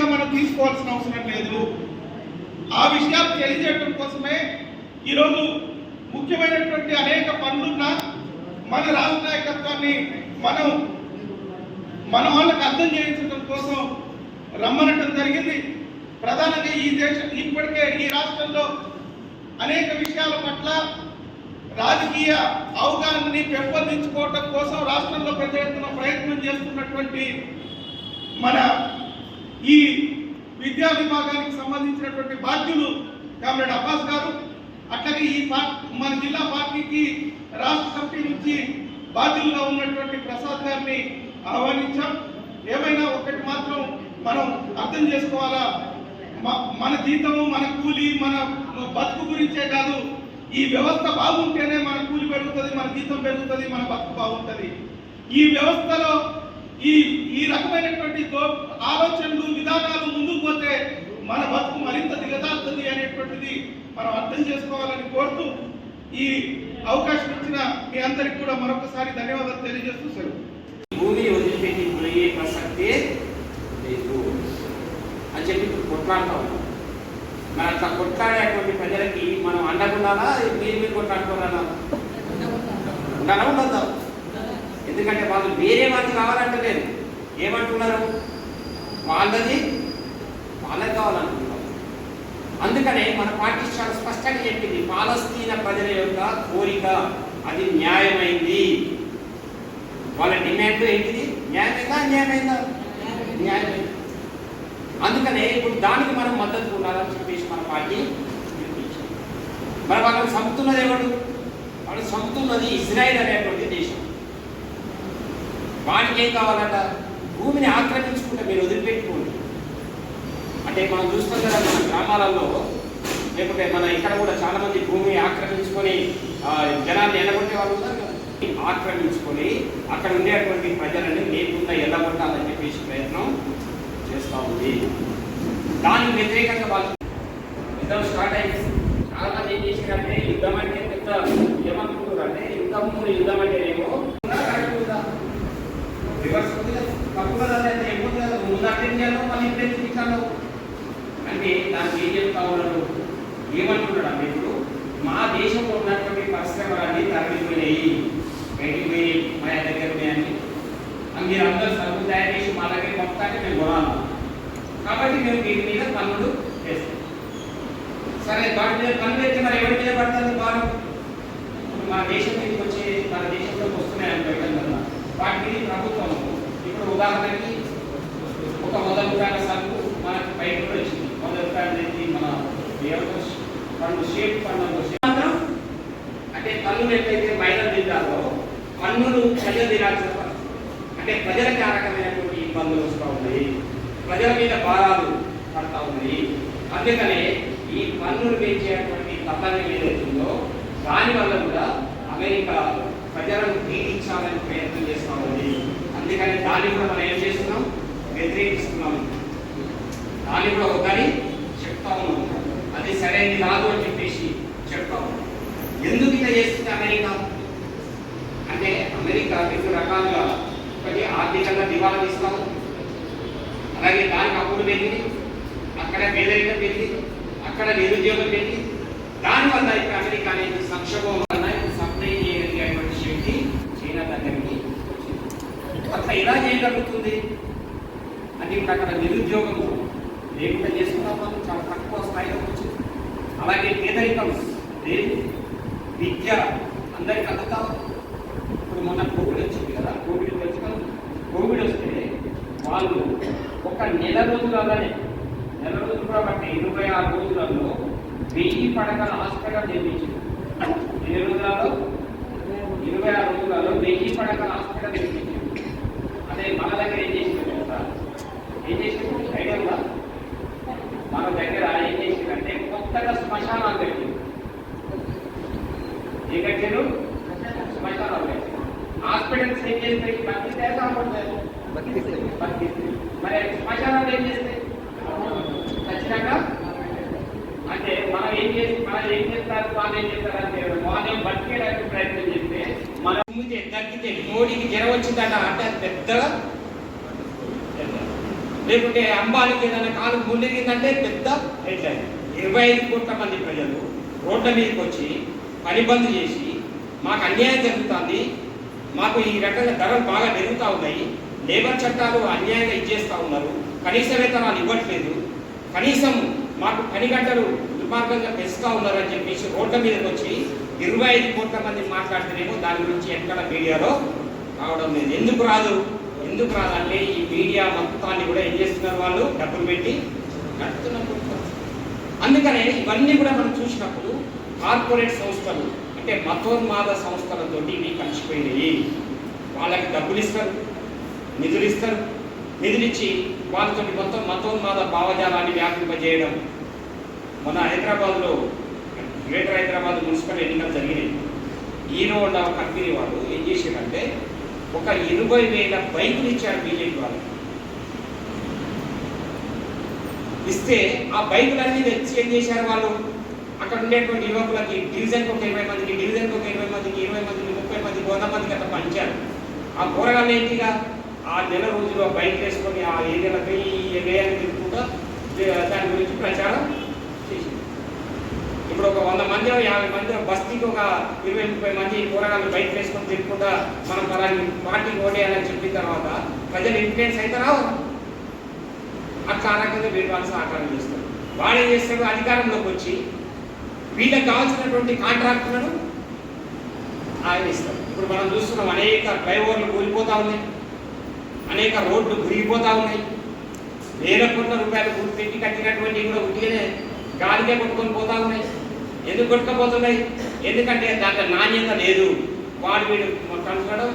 గా మనం తీసుకోవాల్సిన అవసరం లేదు. ఆ విషయాలు తెలియజేయడం కోసమే ఈరోజు ముఖ్యమైనటువంటి అనేక పనులున్న మన రాష్ట్ర నాయకత్వాన్ని మనం మన వాళ్ళకి అర్థం చేయించడం కోసం రమ్మనటం జరిగింది. ప్రధానంగా ఈ దేశం ఇప్పటికే ఈ రాష్ట్రంలో అనేక విషయాల పట్ల రాజకీయ అవగాహనని పెంపొందించుకోవటం కోసం రాష్ట్రంలో పెద్ద ఎత్తున ప్రయత్నం చేస్తున్నటువంటి మన ఈ విద్యా విభాగానికి సంబంధించినటువంటి బాధ్యులు కామ్రేడ్ అబ్బాస్ గారు అట్లాగే ఈ మన జిల్లా పార్టీకి రాష్ట్ర కమిటీ నుంచి బాధ్యులుగా ఉన్నటువంటి ప్రసాద్ గారిని ఆహ్వానించాం. ఏమైనా ఒకటి మాత్రం మనం అర్థం చేసుకోవాలా? మన జీతము మన కూలి మన బతుకు గురించే కాదు ఈ వ్యవస్థ బాగుంటేనే మన కూలి పెరుగుతుంది మన జీతం పెరుగుతుంది మన బతుకు బాగుంటుంది. ఈ వ్యవస్థలో ఈ ఈ రకమైనటువంటి ఆలోచనలు విధానాలు ముందుకు పోతే మన బతుకు మరింత దిగజారుతుంది అనేటువంటిది మనం అర్థం చేసుకోవాలని కోరుతూ ఈ అవకాశం ఇచ్చిన మీ అందరికి కూడా మరొకసారి ధన్యవాదాలు తెలియజేస్తూ సెలవు. భూమి వదిలిపెట్టి పోయే ప్రసక్తే లేదు. అని చెప్పి ఇప్పుడు కొట్లాడుతూ ఉన్నాం. అట్లా కొట్లాడేటువంటి ప్రజలకి మనం అండకుండా మీరు మీరు కొట్లాడుకోవాలా ఉండాలా ఉండద్దా ఎందుకంటే వాళ్ళు వేరే వాళ్ళు కావాలంటలేదు ఏమంటున్నారు? వాళ్ళది వాళ్ళకి కావాలంటున్నారు అందుకనే మన పాఠ్యశాల స్పష్టంగా చెప్పింది పాలస్తీన ప్రజల యొక్క కోరిక అది న్యాయమైంది. వాళ్ళ డిమాండ్ ఏంటిది? న్యాయమైందా? న్యాయమైందా? న్యాయమైంది. అందుకనే ఇప్పుడు దానికి మనం మద్దతు ఉండాలని చెప్పేసి మన పార్టీ మరి వాళ్ళకి చంపుతున్నది ఎవడు వాళ్ళు చంపుతున్నది ఇజ్రాయెల్ అనేటువంటి దేశం. వానికి ఏం కావాలంట? భూమిని ఆక్రమించుకుంటే మీరు వదిలిపెట్టుకోండి. అంటే మనం చూస్తాం కదా మన గ్రామాలలో లేకుంటే మన ఇక్కడ కూడా చాలా మంది భూమిని ఆక్రమించుకొని జనాన్ని ఎల్లగొట్టే వాళ్ళు ఉన్నారు కదా. ఆక్రమించుకొని అక్కడ ఉండేటువంటి ప్రజలని లేకుండా ఎల్లగొట్టాలని చెప్పేసి ప్రయత్నం చేస్తూ ఉంది. దానికి వ్యతిరేకంగా వాళ్ళు యుద్ధం స్టార్ట్ అయింది. చాలా మంది ఏం చేసినారంటే యుద్ధం అంటే పెద్ద ఏమనుకుంటున్నారు అంటే యుద్ధం యుద్ధం అంటే ఏమో కరెక్ట్ ఉందా రివర్స్ ఉంది కదా తప్పు కదా అంటే ఏముంది కదా ముందు అటెండ్ చేయాలో మళ్ళీ ఇంటెంట్ ఇచ్చాను అంటే దానికి ఏం చెప్తా ఉన్నాడు ఏమంటున్నాడు అంటే ఇప్పుడు మా దేశంలో ఉన్నటువంటి పరిశ్రమలన్నీ తరలిపోయినాయి. బయటికి పోయి మా దగ్గర పోయాన్ని మీరు అందరూ సరుకు తయారు చేసి మా దగ్గర పంపుతాంటే మేము కొనాలి. కాబట్టి మేము దీని మీద పన్నులు వేస్తాం సరే వాటి మీద పన్నులు వేస్తే మరి ఎవరి మీద పడుతుంది వారు? ఇప్పుడు మన దేశం మీదకి వచ్చే మన దేశంలోకి వస్తున్నాయి అనుకోవడం కదా వాటి మీద ప్రభుత్వం ఇప్పుడు ఉదాహరణకి ఒక వంద రూపాయల సరుకు మనకు బయట వచ్చింది. వంద రూపాయలు తెచ్చి మన ఏమంటారు ఫండ్ షేప్ ఫండ్ మాత్రం అంటే. పన్నులు ఎట్లయితే బయట తింటారో పన్నులు ప్రజలు తినాల్సిన అంటే ప్రజలకి ఆ రకమైనటువంటి ఇబ్బందులు వస్తూ ఉన్నాయి. ప్రజల మీద భారాలు పడతా ఉన్నాయి. అందుకనే ఈ పన్నులు పెంచేటువంటి తప్పని ఏదైతుందో దానివల్ల కూడా అమెరికా ప్రజలను తీర్చాలని ప్రయత్నం చేస్తూ ఉంది. అందుకని దాన్ని కూడా మనం ఏం చేస్తున్నాం? వ్యతిరేకిస్తున్నాం. దాన్ని కూడా ఒకరి చెప్తా ఉన్నాం. అది సరైనది కాదు అని చెప్పేసి చెప్తా ఎందుకు ఇట్లా చేస్తుంది అమెరికా? అంటే అమెరికా రెండు రకాలుగా ఒకటి ఆర్థికంగా దివాలా తీస్తాము. అలాగే దానికి అప్పులు పెరిగింది అక్కడ పేదరికం పెరిగింది అక్కడ నిరుద్యోగం పెరిగింది దానివల్ల ఇప్పుడు అమెరికా అనేది సంక్షోభం వల్ల సప్లై చేయగలిగేటువంటి శక్తి చైనా దగ్గరికి అట్లా ఎలా చేయగలుగుతుంది? అంటే ఇప్పుడు అక్కడ నిరుద్యోగము లేకుండా చేసుకున్నాం చాలా తక్కువ స్థాయిలో వచ్చింది అలాగే పేదరికం లేదు విద్య అందరికి అందుతా ఇప్పుడు మొన్న కోవిడ్ వచ్చింది కదా కోవిడ్ వచ్చిన కోవిడ్ వస్తే వాళ్ళు ఒక నెల రోజులలోనే నెల రోజులు కూడా బట్టి ఇరవై ఆరు రోజులలో వెయ్యి పడకల హాస్పిటల్ నిర్మించింది. ఎన్ని రోజులలో? ఇరవై ఆరు రోజులలో వెయ్యి పడకల హాస్పిటల్ నిర్మించింది. అదే మన దగ్గర ఏం చేసింది తెలుసా? ఏం చేసింది? ఐడియా మన దగ్గర ఏం చేసిందంటే కొత్తగా శ్మశానాలు పెట్టింది ఏ కట్టారు శ్మశానాలు కట్టారు హాస్పిటల్స్ ఏం చేస్తాయి బతికితే కాపాడతారు భక్తి మరి శ్మశానాలు ఏం చేస్తాయి ఖచ్చితంగా అంటే మనం ఏం చేసి మనం ఏం చేస్తారు వాళ్ళు ఏం చేస్తారు వాళ్ళు బతికేయడానికి ప్రయత్నం చేస్తే మనం ముందే తగ్గితే మోడీకి జ్వరం వచ్చిందట అంటే పెద్ద పెద్దగా లేకుంటే అంబానికి ఏదైనా కాలు మునిగిందంటే పెద్ద హెడ్లైన్ ఇరవై ఐదు కోట్ల మంది ప్రజలు రోడ్ల మీదకి వచ్చి పని బంద్ చేసి మాకు అన్యాయం జరుగుతుంది. మాకు ఈ రకంగా ధరలు బాగా పెరుగుతూ ఉన్నాయి. లేబర్ చట్టాలు అన్యాయంగా ఇచ్చేస్తూ ఉన్నారు. కనీస వేతనాలు ఇవ్వట్లేదు. కనీసం మాకు పని గంటలు దుర్మార్గంగా పెంచుతూ ఉన్నారని చెప్పేసి రోడ్ల మీదకి వచ్చి ఇరవై ఐదు కోట్ల మంది మాట్లాడితేనేమో దాని గురించి ఎక్కడ మీడియాలో రావడం లేదు. ఎందుకు రాదు? ఎందుకు రాదంటే ఈ మీడియా మొత్తాన్ని కూడా ఏం చేస్తున్నారు వాళ్ళు? డబ్బులు పెట్టి నడుపుతున్నప్పుడు అందుకనే ఇవన్నీ కూడా మనం చూసినప్పుడు కార్పొరేట్ సంస్థలు అంటే మతోన్మాద సంస్థలతోటి ఇవి కలిసిపోయినాయి. వాళ్ళకి డబ్బులు ఇస్తారు నిధులు ఇస్తారు నిధులిచ్చి వాళ్ళతో మొత్తం మతోన్మాద భావజాలాన్ని వ్యాపింపజేయడం. మన హైదరాబాద్లో గ్రేటర్ హైదరాబాద్ మున్సిపల్ ఎన్నికలు జరిగినాయి. హీరో కంపెనీ వాళ్ళు ఏం చేశారంటే ఒక ఇరవై వేల బైకులు ఇచ్చారు బీజేపీ వాళ్ళు. ఇస్తే ఆ బైకులన్నీ తెచ్చి ఏం చేశారు వాళ్ళు? అక్కడ ఉండేటువంటి యువకులకి డివిజన్కి ఒక ఇరవై మందికి డివిజన్కి ఒక ఇరవై మందికి ఇరవై మందికి ముప్పై మందికి వంద మందికి అట్లా పంచారు. ఆ కూరగాయలు ఏంటిగా ఆ నెల రోజులు ఆ బైక్ వేసుకొని ఆ ఏరియాలకి ఈ ఏరియాని తిరుగుకుంటా దాని గురించి ప్రచారం చేసింది. ఇప్పుడు ఒక వంద మంది యాభై మంది బస్తీకి ఒక ఇరవై ముప్పై మంది కూరగాయలు బైక్ వేసుకొని తిరుగుకుంటా మనం పలాని పార్టీకి ఓటేయాలని చెప్పిన తర్వాత ప్రజలు ఇన్ఫ్లుయెన్స్ అయితే రావు. అట్లా ఆ రకంగా వీళ్ళు వాళ్ళు సహకారం చేస్తారు. వాళ్ళు ఏం చేస్తారు? అధికారంలోకి వచ్చి వీళ్ళకి కావాల్సినటువంటి కాంట్రాక్టులను ఆయన ఇస్తారు ఇప్పుడు మనం చూస్తున్నాం అనేక ఫ్లైఓవర్లు కూలిపోతా ఉన్నాయి. అనేక రోడ్లు గురిగిపోతా ఉన్నాయి. వేల కోట్ల రూపాయలు గుర్తు పెట్టి కట్టినటువంటి కూడా ఉట్టిగానే గాలికే కొట్టుకొని పోతా ఉన్నాయి. ఎందుకు కొట్టుకపోతున్నాయి? ఎందుకంటే దాంట్లో నాణ్యత లేదు. వాడు వీడు కనుక్కోవడం